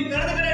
ನೀವು ಕಳೆದ ಕಡೆ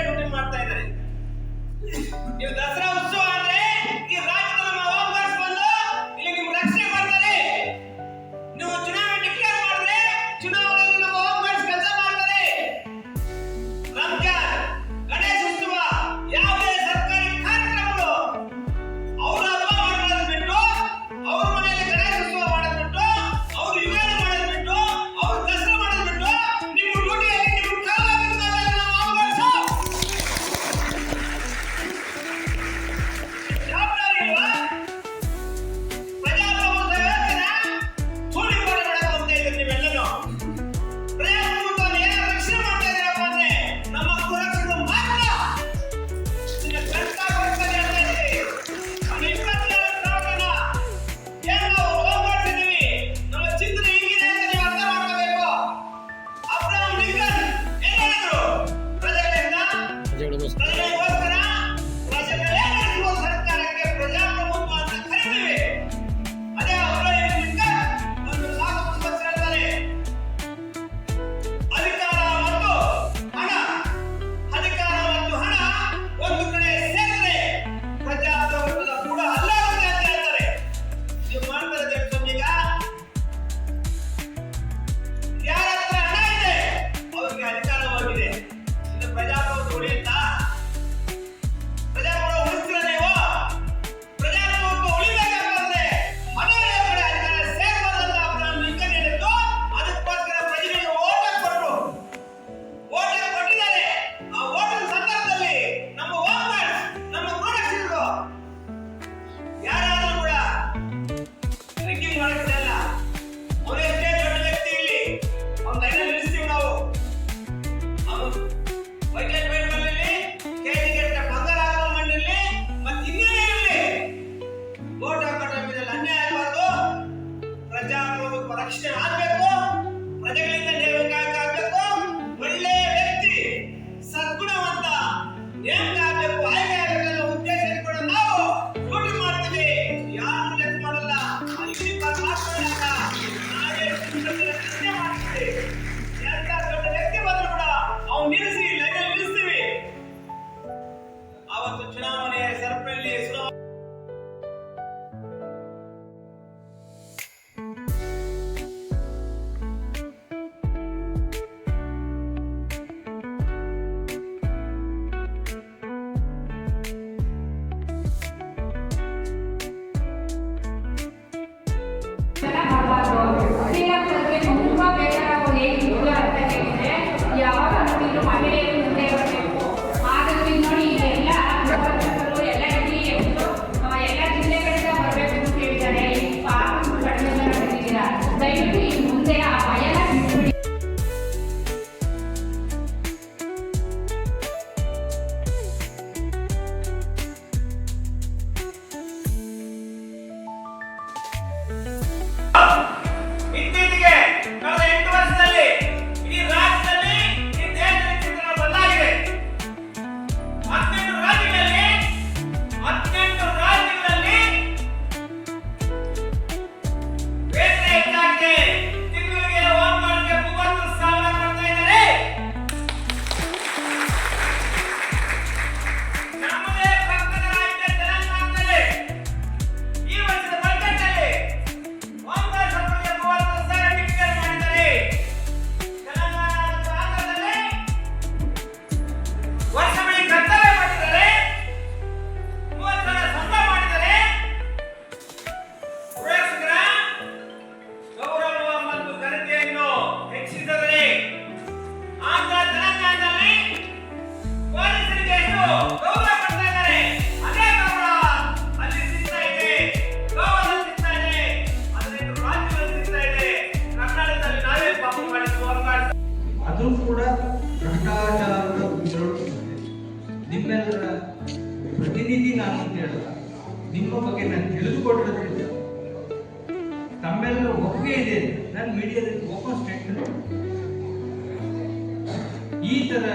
ಈ ತರ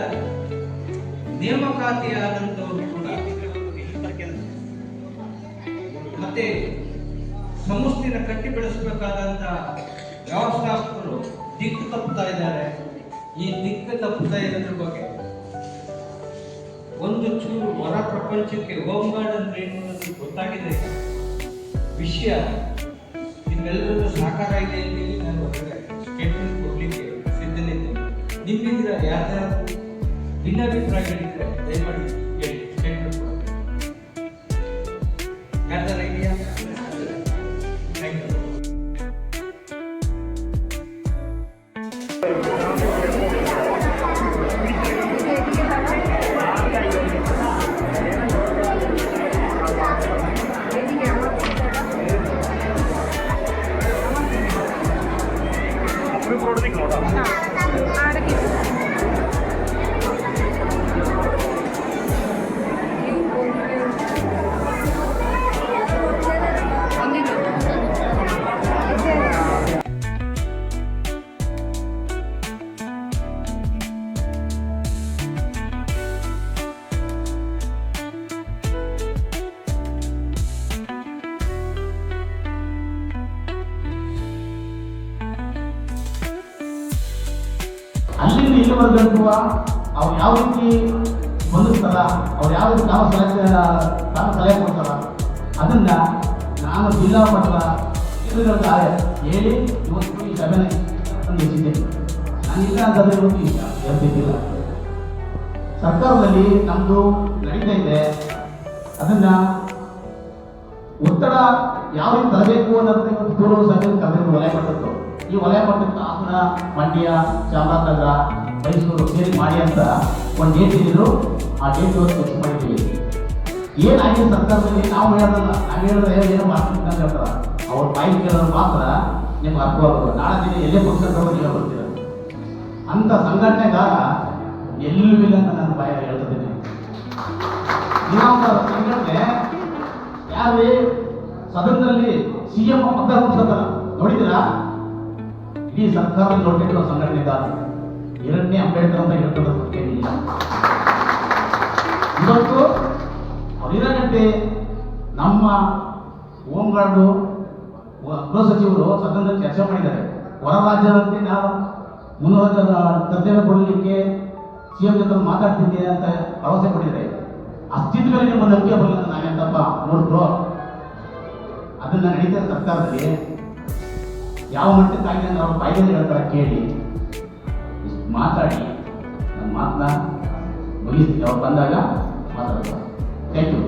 ನೇಮಕಾತಿಯಾದಂಥವರು ಕೂಡ ಮತ್ತೆ ಸಂಸ್ಥೆನ ಕಟ್ಟಿ ಬೆಳೆಸಬೇಕಾದಂತ ವ್ಯವಸ್ಥಾಪಕರು ದಿಕ್ಕು ತಪ್ಪುತ್ತಾ ಇದ್ದಾರೆ. ಈ ದಿಕ್ಕು ತಪ್ಪುತ್ತಾ ಇರೋದ್ರ ಬಗ್ಗೆ ಒಂದು ಚೂರು ಹೊರ ಪ್ರಪಂಚಕ್ಕೆ ಹೋಮ್ ಗಾರ್ಡ್ ಅಂದ್ರೆ ಏನು ಗೊತ್ತಾಗಿದೆ. ವಿಷಯ ನಿಮ್ಮೆಲ್ಲರದ್ದು ಸಹಕಾರ ಇದೆ ಅಂತೇಳಿ ನಾನು ಸ್ಟೇಟ್ಮೆಂಟ್ ನಿಮ್ಮಿಂದ ಯಾರ್ಯಾರು ಭಿನ್ನಾಭಿಪ್ರಾಯಗಳಿದ್ರೆ ದಯಮಾಡಿ ಅಲ್ಲಿಂದ ಇಲ್ಲಿವರೆಗೂ ಅವ್ರು ಯಾವ ರೀತಿ ಬಂದಿರ್ತಾರ? ಅವ್ರು ಯಾವ ರೀತಿ ನಾವು ಸಲಹೆ ನಾವು ಸಲಹೆ ಕೊಡ್ತಾರ? ಅದನ್ನ ನಾನು ಜಿಲ್ಲಾ ಮಟ್ಟದ ಚಿತ್ರದುರ್ಗ ಹೇಳಿ ಇವತ್ತು ಈ ಸಭೆನ ತಂದಿದ್ದೇನೆ ನಾನು ಇಲ್ಲ ಅಂತಂದ್ರೆ ಇವತ್ತು ಇಲ್ಲ, ಹೇಳ್ತಿದ್ದಿಲ್ಲ. ಸರ್ಕಾರದಲ್ಲಿ ನಮ್ಮದು ನಡೀತಾ ಇದೆ. ಅದನ್ನ ಒತ್ತಡ ಯಾವ ರೀತಿ ತರಬೇಕು ಅನ್ನೋದನ್ನ ಇವತ್ತು ಸಭೆ ಕರೆದು ವಲಯ ಮಟ್ಟದ್ದು. ಈ ವಲಯ ಮಟ್ಟಕ್ಕೆ ಹಾಸನ, ಮಂಡ್ಯ ಚಾಮರಾಜನಗರ ಮೈಸೂರು ಸೇರಿ ಮಾಡಿ ಅಂತ ಒಂದು ಡೇಟ್ ಇದ್ರು ಆ ಡೇಟ್ ಇವತ್ತು ಫಿಕ್ಸ್ ಮಾಡಿದ್ದೀವಿ. ಏನಾಗಿದೆ ಸರ್ಕಾರದಲ್ಲಿ ನಾವು ಹೇಳೋದಲ್ಲ, ನಾವು ಹೇಳಿದ್ರೆ ಏನೋ ಮಾಡ್ತೀನಿ ಅಂತ ಹೇಳ್ತಾರೆ. ಅವ್ರ ಬಾಯಿ ಕೇಳೋರು ಮಾತ್ರ ನಿಮ್ಗೆ ಅರ್ಥವಾಗೋದು ನಾಳೆ ದಿನ ಎಲ್ಲೇ ಪಕ್ಷ ನೀವು ಬರ್ತೀರ? ಅಂತ ಸಂಘಟನೆಗಾರ ಎಲ್ಲೂ ಇಲ್ಲ ಅಂತ ನನ್ನ ಬಾಯ ಹೇಳ್ತಿದ್ದೀನಿ ದಿನಾಂಕ ಸಂಘಟನೆ ಯಾರೇ ಸದನದಲ್ಲಿ ಸಿಎಂ ಪಕ್ಕ ಕೂಡ್ಸತ್ತಾರ ನೋಡಿದ್ದೀರಾ? ಈ ಸರ್ಕಾರದ ದೊಡ್ಡ ಸಂಘಟನೆ ಇದ್ದಾರೆ ಎರಡನೇ ಅಂಬೇಡ್ಕರ್ ಅಂತ ಹೇಳ್ತಾರೆ ಇವತ್ತು ಅವರಿರಂತೆ ನಮ್ಮ ಹೋಮ್ಗಾರ್ಡು ಗೃಹ ಸಚಿವರು ಸದನದಲ್ಲಿ ಚರ್ಚೆ ಮಾಡಿದ್ದಾರೆ. ಹೊರ ರಾಜ್ಯದಂತೆ ನಾವು ಮುನ್ನೂರ ದರ್ಜೆನ ಕೊಡಲಿಕ್ಕೆ ಸಿ ಎಂ ಜೊತೆ ಮಾತಾಡ್ತಿದ್ದೆ ಅಂತ ಭರವಸೆ ಕೊಟ್ಟಿದ್ದಾರೆ. ಅಸ್ತಿತ್ವದಲ್ಲಿ ನಿಮ್ಮ ನಂಬಿಕೆ ಬರಲಿಲ್ಲ ನಾನೇ ತಪ್ಪ? ನೋಡಿದ್ರು ಅದನ್ನು ನಡೀತಾರೆ ಸರ್ಕಾರದಲ್ಲಿ ಯಾವ ಮಟ್ಟಕ್ಕಾಗಿ ಅಂದ್ರೆ ಅವ್ರ ಬಾಯಲ್ಲಿ ಹೇಳ್ತಾರೆ ಕೇಳಿ. ಮಾತಾಡಿ. ನಮ್ಮ ಮಾತನ್ನ ಮುಗಿಸ್ತೀನಿ. ಅವ್ರು ಬಂದಾಗ ಮಾತಾಡ್ತಾರೆ. ಥ್ಯಾಂಕ್ ಯು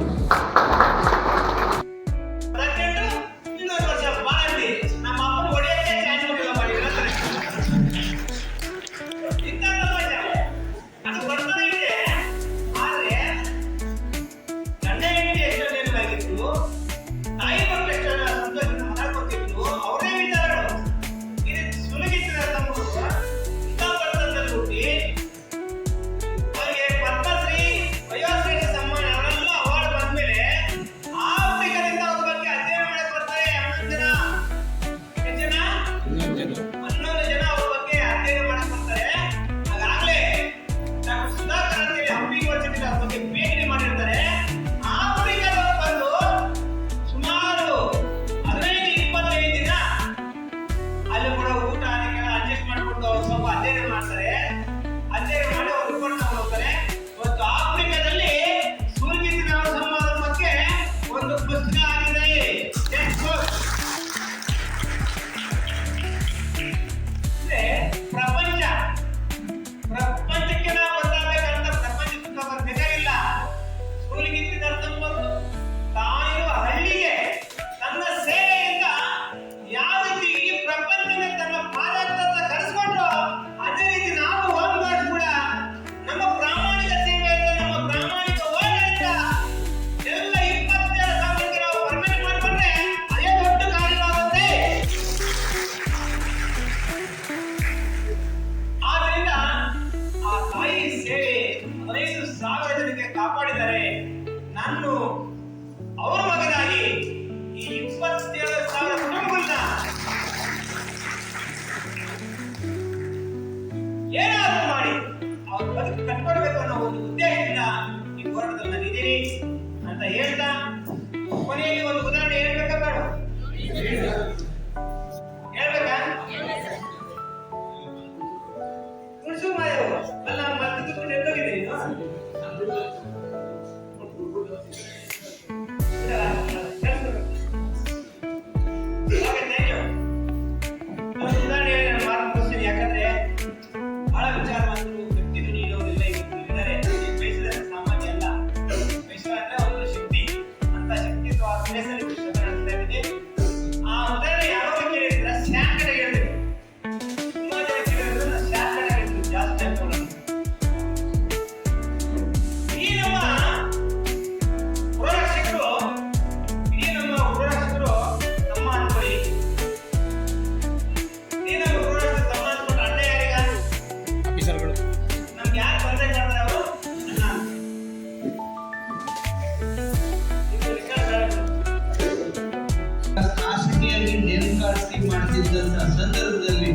ಮಹಿಳೆಯರಿಗೆ ನೇಮಕಾತಿ ಮಾಡುತ್ತಿದ್ದಂತಹ ಸಂದರ್ಭದಲ್ಲಿ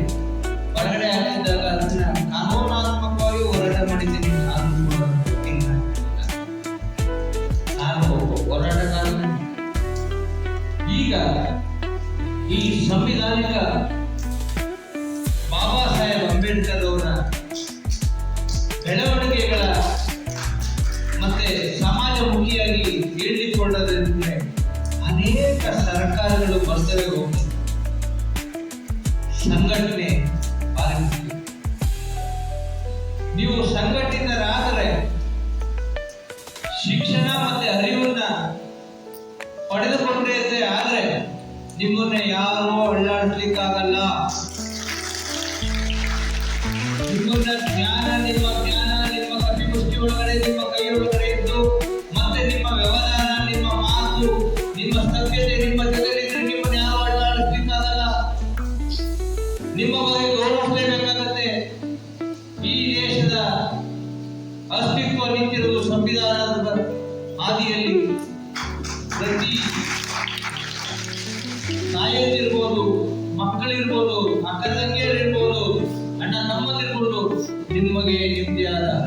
ಹೊರಗಡೆ ಹಾಕಿದ್ದಾಗ ಅದನ್ನ ಕಾನೂನಾತ್ಮಕವಾಗಿ ಹೋರಾಟ ಮಾಡಿದ್ದೀನಿ. ನಾನು ಹೋರಾಟಗಾರನ, ಈಗ ಈ ಸಂವಿಧಾನಿಕ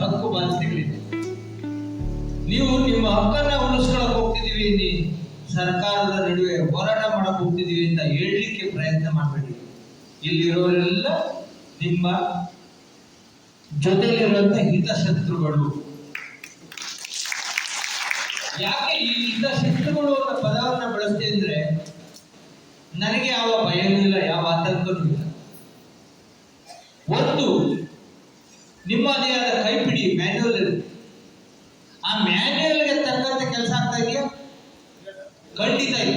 ಹಕ್ಕು ಬಾಧ್ಯತೆಗಳಿದೆ. ನೀವು ನಿಮ್ಮ ಹಕ್ಕನ್ನ ಉಳಿಸ್ಕೊಳಕ್ ಹೋಗ್ತಿದೀವಿ ನೀ ಸರ್ಕಾರದ ನಡುವೆ ಹೋರಾಟ ಮಾಡಕ್ ಹೋಗ್ತಿದೀವಿ ಅಂತ ಹೇಳಲಿಕ್ಕೆ ಪ್ರಯತ್ನ ಮಾಡಬೇಡಿ. ಇಲ್ಲಿರೋರೆಲ್ಲ ನಿಮ್ಮ ಜೊತೆಗಿರುವಂತ ಹಿತಶತ್ರುಗಳು. ಯಾಕೆ ಈ ಹಿತಶತ್ರುಗಳು ಅನ್ನೋ ಪದವನ್ನ ಬಳಸ್ತೇ ಅಂದ್ರೆ, ನನಗೆ ಯಾವ ಭಯನೂ ಇಲ್ಲ, ಯಾವ ಆತಂಕನೂ ಇಲ್ಲ. ಒಂದು, ನಿಮ್ಮದೇ ಆದ ಕೈ ಆ ಮ್ಯಾನ್ಯಲ್ಗೆ ತಕ್ಕಂತೆ ಕೆಲಸ ಆಗ್ತಾ ಇದೆಯಾ? ಖಂಡಿತ ಇಲ್ಲ.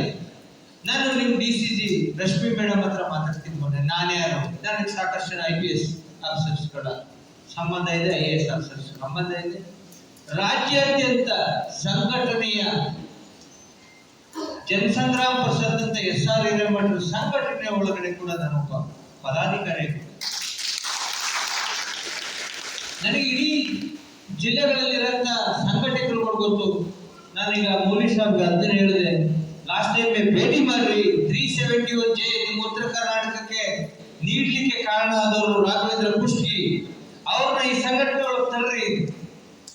ನಾನು ನಿಮ್ಮ D C G Rashmi madam ಹತ್ರ ಮಾತಾಡ್ತೀನಿ ಮೊನ್ನೆ. ನಾನು ಯಾರು? ನನಗೆ ಸಾಕಷ್ಟು ಐ ಪಿ ಎಸ್ ಆಫೀಸರ್ಸ್ಗಳ ಸಂಬಂಧ ಇದೆ ಐ ಎ ಎಸ್ ಆಫೀಸರ್ಸ್ ಸಂಬಂಧ ಇದೆ. ರಾಜ್ಯಾದ್ಯಂತ ಸಂಘಟನೆಯ ಜನಸಂಗ್ರಾಮ ಪರಿಷತ್ ಅಂತ ಎಸ್ ಆರ್ ಹಿರೇಮಠ ಸಂಘಟನೆ ಒಳಗಡೆ ಕೂಡ ನಾನೊಬ್ಬ ಪದಾಧಿಕಾರಿ ನನಗೆ ಇಡೀ ಜಿಲ್ಲೆಗಳಲ್ಲಿರಂತ ಸಂಘಟಕರು ಗೊತ್ತು ನಾನೀಗ ಮೌಲಿ ಸಾಹೇಬ್ಗೆ ಅದನ್ನ ಹೇಳಿದೆ. ಲಾಸ್ಟ್ ಟೈಮ್ ಭೇಟಿ ಮಾಡ್ರಿ. ತ್ರೀ ಸೆವೆಂಟಿ ಒನ್ ಜೆ ನಿಮ್ಮ ಉತ್ತರ ಕರ್ನಾಟಕಕ್ಕೆ ನೀಡ್ಲಿಕ್ಕೆ ಕಾರಣ ಆದವರು ರಾಘವೇಂದ್ರ ಕುಷ್ಟಿ. ಅವ್ರನ್ನ ಈ ಸಂಘಟನೆಗಳು ತರ್ರಿ.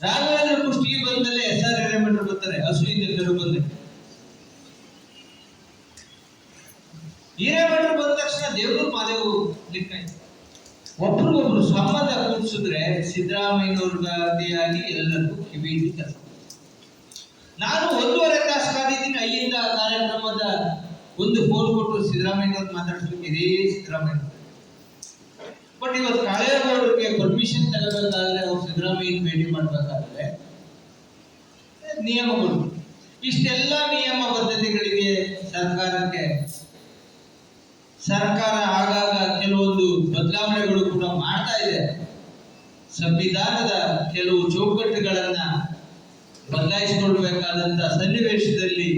ರಾಘವೇಂದ್ರ ಕುಷ್ಟಗಿ ಬಂದಲ್ಲೇ ಎಸ್ ಆರ್ ಹಿರೇಮಠರು ಬರ್ತಾರೆ. ಹಸುವಿಂದ ಕರು ಬಂದೆ. ಹಿರೇಮಠರು ಬಂದ ತಕ್ಷಣ ದೇವರು ಮಾದೇವು ಲಿಕ್ಕ ಒಬ್ರಿಗೊಬ್ರು ಸಂಬಂಧ ಕೂಡಿಸಿದ್ರೆ ಸಿದ್ದರಾಮಯ್ಯನವ್ರಿಗಾದಿಯಾಗಿ ಎಲ್ಲರಿಗೂ ಕಿವಿ ನಾನು ಒಂದೂವರೆ ತಾಸು ಕಾದಿದ್ದೀನಿ. ಅಲ್ಲಿಂದ ಕಾರ್ಯಕ್ರಮದ ಒಂದು ಫೋನ್ ಕೊಟ್ಟು ಸಿದ್ದರಾಮಯ್ಯನವ್ರು ಮಾತಾಡ್ಸ್ಲಿಕ್ಕೆ ಇದೇ ಸಿದ್ದರಾಮಯ್ಯ. ಬಟ್ ಇವತ್ತು ಕಾಳೇಗೌಡರಿಗೆ ಪರ್ಮಿಷನ್ ತಗೋಬೇಕಾದ್ರೆ ಅವ್ರು ಸಿದ್ದರಾಮಯ್ಯ ಭೇಟಿ ಮಾಡ್ಬೇಕಾದ್ರೆ ನಿಯಮಗಳು. ಇಷ್ಟೆಲ್ಲ ನಿಯಮ ಬದ್ಧತೆಗಳಿಗೆ ಸರ್ಕಾರಕ್ಕೆ ಸರ್ಕಾರ ಕೆಲವೊಂದು ಬದಲಾವಣೆಗಳು ಕೂಡ ಮಾಡ್ತಾ ಇದೆ. ಸಂವಿಧಾನದ ಕೆಲವು ಚೌಕಟ್ಟುಗಳನ್ನ ಬದಲಾಯಿಸಿಕೊಳ್ಬೇಕಾದಂತ ಸನ್ನಿವೇಶದಲ್ಲಿ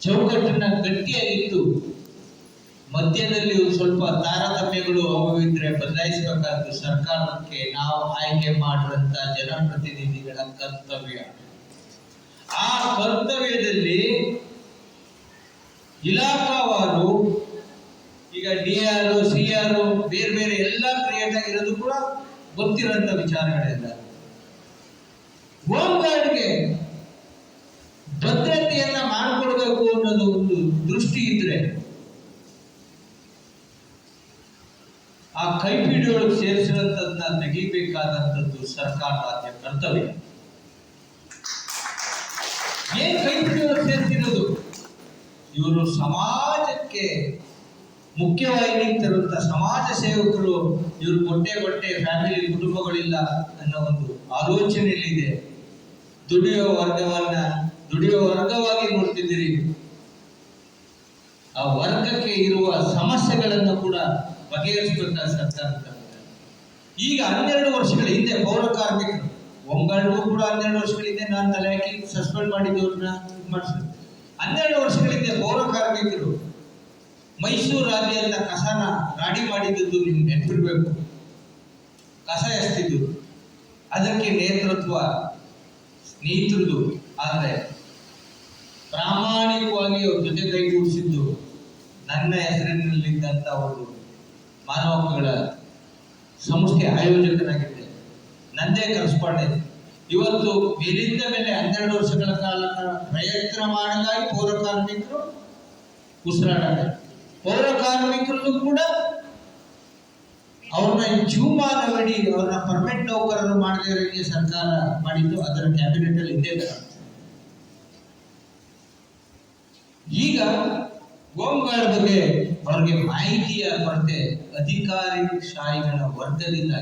ಚೌಕಟ್ಟನ್ನ ಗಟ್ಟಿಯಾಗಿತ್ತು ಮಧ್ಯದಲ್ಲಿ ಒಂದು ಸ್ವಲ್ಪ ತಾರತಮ್ಯಗಳು ಅವಾಗಿದ್ರೆ ಬದಲಾಯಿಸಬೇಕಾದ್ದು ಸರ್ಕಾರಕ್ಕೆ ನಾವು ಆಯ್ಕೆ ಮಾಡುವಂತ ಜನಪ್ರತಿನಿಧಿಗಳ ಕರ್ತವ್ಯ. ಆ ಕರ್ತವ್ಯದಲ್ಲಿ ಇಲಾಖಾವಾರು ಈಗ ಡಿ ಆರ್ ಸಿ ಆರ್ ಬೇರೆ ಬೇರೆ ಎಲ್ಲ ಕ್ರಿಯೇಟ್ ಆಗಿರೋದು ಕೂಡ ಗೊತ್ತಿರೋಂಥ ವಿಚಾರಗಳೆಲ್ಲ. ಹೋಮ್ ಗಾರ್ಡ್ಗೆ ಭದ್ರತೆಯನ್ನ ಮಾಡಿಕೊಡ್ಬೇಕು ಅನ್ನೋದು ಒಂದು ದೃಷ್ಟಿ ಇದ್ರೆ ಆ ಕೈಪಿಡಿಯೊಳಗೆ ಸೇರಿಸಿರೋಂಥದ್ದನ್ನ ತೆಗಿಬೇಕಾದಂಥದ್ದು ಸರ್ಕಾರದ ಕರ್ತವ್ಯ. ಏನ್ ಕೈಪಿಡಿಯೊಳಗೆ ಸೇರಿಸಿರೋದು ಇವರು ಸಮಾಜಕ್ಕೆ ಮುಖ್ಯವಾಹಿನಿ ತರುವಂತ ಸಮಾಜ ಸೇವಕರು ಇವರು ಹೊಟ್ಟೆ ಕೊಟ್ಟೆ ಫ್ಯಾಮಿಲಿ ಕುಟುಂಬಗಳಿಲ್ಲ ಅನ್ನೋ ಒಂದು ಆಲೋಚನೆಯಲ್ಲಿದೆ. ದುಡಿಯುವ ವರ್ಗವನ್ನ ದುಡಿಯುವ ವರ್ಗವಾಗಿ ನೋಡ್ತಿದ್ದೀರಿ. ಆ ವರ್ಗಕ್ಕೆ ಇರುವ ಸಮಸ್ಯೆಗಳನ್ನು ಕೂಡ ಬಗೆಹರಿಸುವಂತ ಸರ್ಕಾರ. ಈಗ ಹನ್ನೆರಡು ವರ್ಷಗಳ ಹಿಂದೆ ಪೌರ ಕಾರ್ಮಿಕರು ಒಂಬಾಳ್ಗೂ ಕೂಡ ಹನ್ನೆರಡು ವರ್ಷಗಳ ಹಿಂದೆ ನಾನು ತಲೆ ಹಾಕಿ ಸಸ್ಪೆಂಡ್ ಮಾಡಿದ್ದವ್ರನ್ನ ಮಾಡಿಸ್ತೇನೆ ಹನ್ನೆರಡು ವರ್ಷಗಳ ಹಿಂದೆ ಪೌರ ಕಾರ್ಮಿಕರು ಮೈಸೂರಾದ್ಯಂತ ಕಸನ ರಾಡಿ ಮಾಡಿದ್ದು ನಿಮ್ಗೆ ನೆನಪಿರ್ಬೇಕು. ಕಸ ಎಷ್ಟಿದ್ದು? ಅದಕ್ಕೆ ನೇತೃತ್ವ ಸ್ನೇಹಿತರದು ಆದರೆ ಪ್ರಾಮಾಣಿಕವಾಗಿ ಅವ್ರ ಜೊತೆ ಕೈಗೂಡಿಸಿದ್ದು ನನ್ನ ಹೆಸರಿನಲ್ಲಿದ್ದಂಥ ಒಂದು ಮಾನವ ಹಕ್ಕುಗಳ ಸಂಸ್ಥೆ ಆಯೋಜಕನಾಗಿದ್ದೆ ನಂದೇ ಕರೆಸ್ಪಾಂಡೆಂಟ್ ಇವತ್ತು ಮೇಲಿಂದ ಮೇಲೆ ಹನ್ನೆರಡು ವರ್ಷಗಳ ಕಾಲ ಪ್ರಯತ್ನ ಮಾಡಲಾಗಿ ಪೌರ ಕಾರ್ಮಿಕರು ಉಸಿರಾಡ ಪೌರ ಕಾರ್ಮಿಕರನ್ನು ಕೂಡ ಅವ್ರನ್ನ ಮಾಡಿ ಅವ್ರನ್ನ ಪರ್ಮನೆಂಟ್ ನೌಕರರು ಮಾಡದೇ ಸರ್ಕಾರ ಮಾಡಿದ್ದು ಅದರ ಕ್ಯಾಬಿನೆಟ್ ಅಲ್ಲಿ ಇದ್ದೇ ಇದೆ. ಈಗ ಹೋಮ್ಗಾರ್ಡ್ ಬಗ್ಗೆ ಅವ್ರಿಗೆ ಮಾಹಿತಿಯ ಕೊರತೆ ಅಧಿಕಾರಿ ಶಾಹಿಗಳ ವರ್ಗದಿಂದ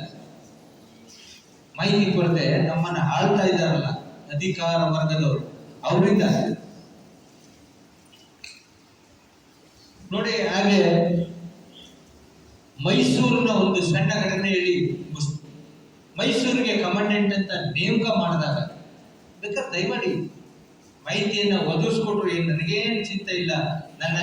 ಮಾಹಿತಿ ಕೊರತೆ ನಮ್ಮನ್ನ ಆಳ್ತಾ ಇದ್ದಾರಲ್ಲ ಅಧಿಕಾರ ವರ್ಗದವರು ಅವರಿಂದ ನೋಡಿ, ಹಾಗೆ ಮೈಸೂರಿನ ಒಂದು ಸಣ್ಣ ಘಟನೆ ಹೇಳಿ. ಮೈಸೂರಿಗೆ ಕಮಾಂಡೆಂಟ್ ಅಂತ ನೇಮಕ ಮಾಡಿದಾಗ, ಬೇಕಾದ್ರೆ ದಯಮಾಡಿ ಮಾಹಿತಿಯನ್ನ ಒದಗಿಸ್ಕೊಟ್ರು ಏನು ನನಗೇನು ಚಿಂತೆ ಇಲ್ಲ ನನ್ನ